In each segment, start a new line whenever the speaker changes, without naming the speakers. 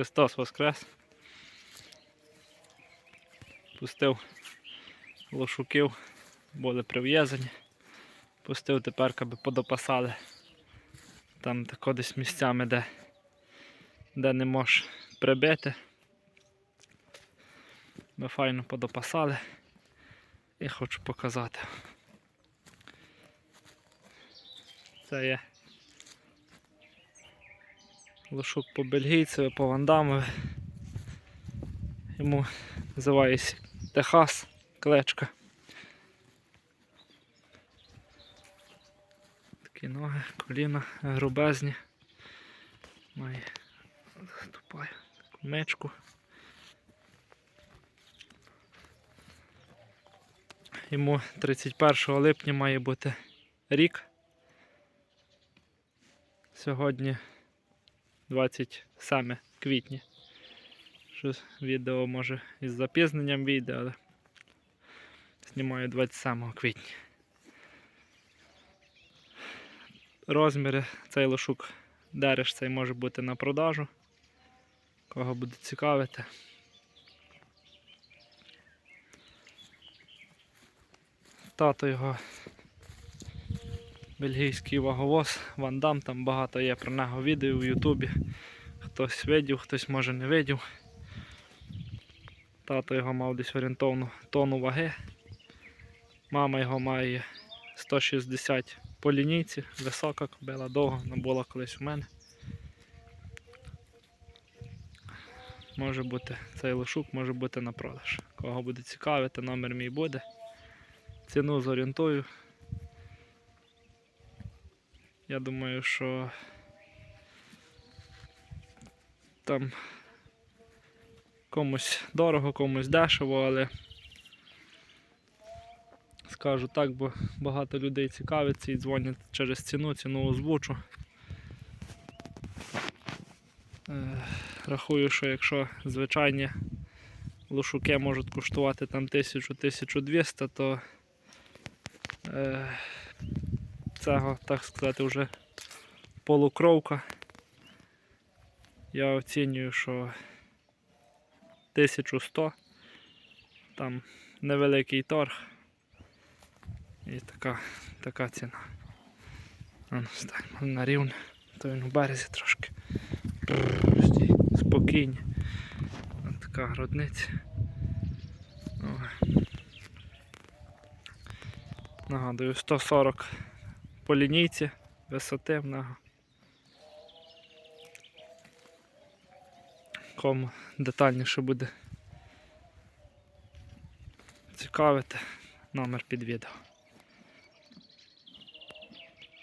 Христос Воскрес. Пустив лошуків, були прив'язані. Пустив тепер, аби подопасали. Там тако десь місцями, де, де не можеш прибити. Ми файно подопасали і хочу показати. Це є лошук по бельгійцеві, по вандамові. Йому називається Техас, клечка. Такі ноги, коліна грубезні. Має ступає таку мечку. Йому 31 липня має бути рік. Сьогодні 27 квітня. Що відео може із запізненням вийде, але знімаю 27 квітня. Розміри цей лошук дереш цей може бути на продажу. Кого буде цікавити. Тато його бельгійський ваговоз, Ван Дам, там багато є про нього відео в Ютубі. Хтось видів, хтось може не видів. Тато його мав десь орієнтовну тонну ваги. Мама його має 160 по лінійці, висока кобила, довга, вона була колись у мене. Може бути цей лошук, може бути на продаж. Кого буде цікавити, номер мій буде. Ціну зорієнтую. Я думаю, що там комусь дорого, комусь дешево, але скажу так, бо багато людей цікавиться і дзвонять через ціну, ціну озвучу. Е, Рахую, що якщо звичайні лошуки можуть коштувати там 1000-1200, то е, цього, так сказати, вже полукровка. Я оцінюю, що 1100, там невеликий торг і така, така ціна. А ну, ставимо на рівне, то він у березі трошки. Спокійні. Ось така грудниця. Нагадую, 140 по лінійці висоти в нього. Кому детальніше буде цікавити номер під відео.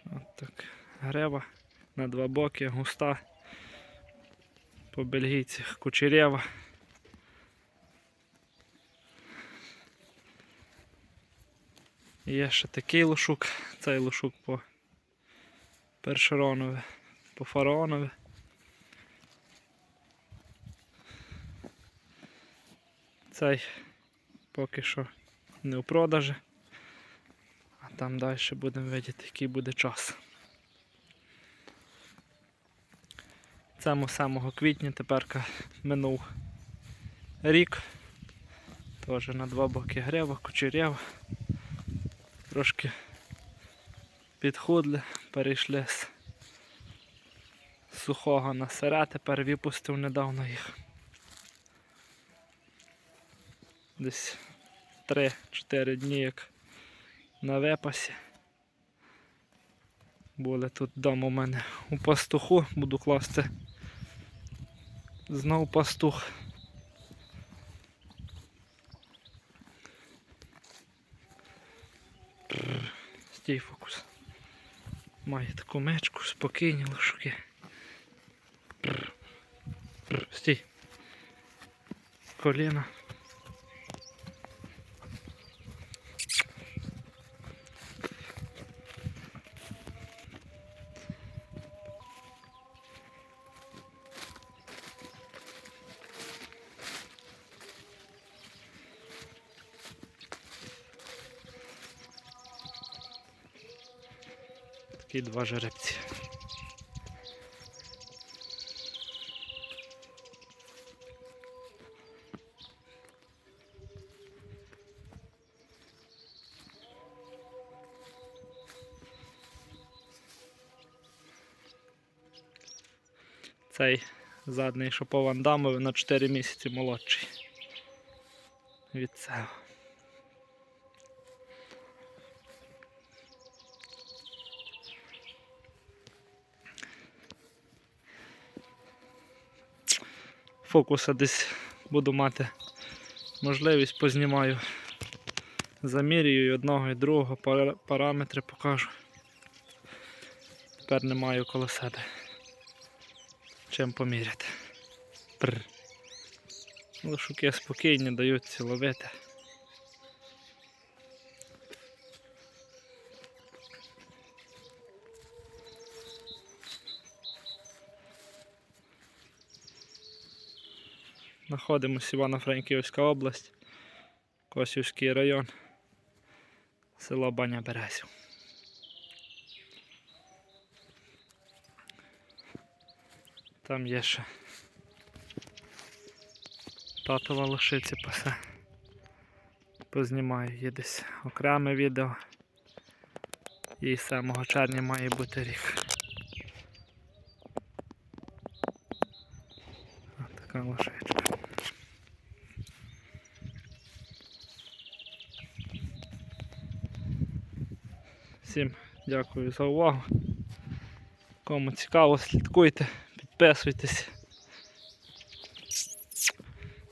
От так. Грева на два боки, густа. По бельгійці кучерєва. Є ще такий лошук, цей лошук по першеронове, по фараонове. Цей поки що не у продажі, а там далі будемо видіти, який буде час. Цьому самого квітня тепер минув рік. Теж на два боки грива, кучерєва. Трошки підходли, перейшли з сухого на сире, тепер випустив недавно їх. Десь 3-4 дні як на випасі. Були тут вдома у мене у пастуху, буду класти знову пастух. Стій фокус. Має таку мечку, спокійні лошуки. Стій. Коліна. такі два жеребці. Цей задний шопован дамовий на 4 місяці молодший від цього. Фокуса десь буду мати можливість, познімаю. Замірюю і одного і другого параметри покажу. Тепер не маю коло себе. Чим поміряти. Лошуки спокійні, дають ловити. Знаходимося Івано-Франківська область, Косівський район, село Баня Березів. Там є ще татова лошиці пасе. Познімаю її десь окреме відео. Їй 7 червня має бути рік. Така лошичка. Всім дякую за увагу. Кому цікаво, слідкуйте, підписуйтесь.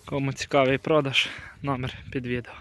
Кому цікавий продаж, номер під відео.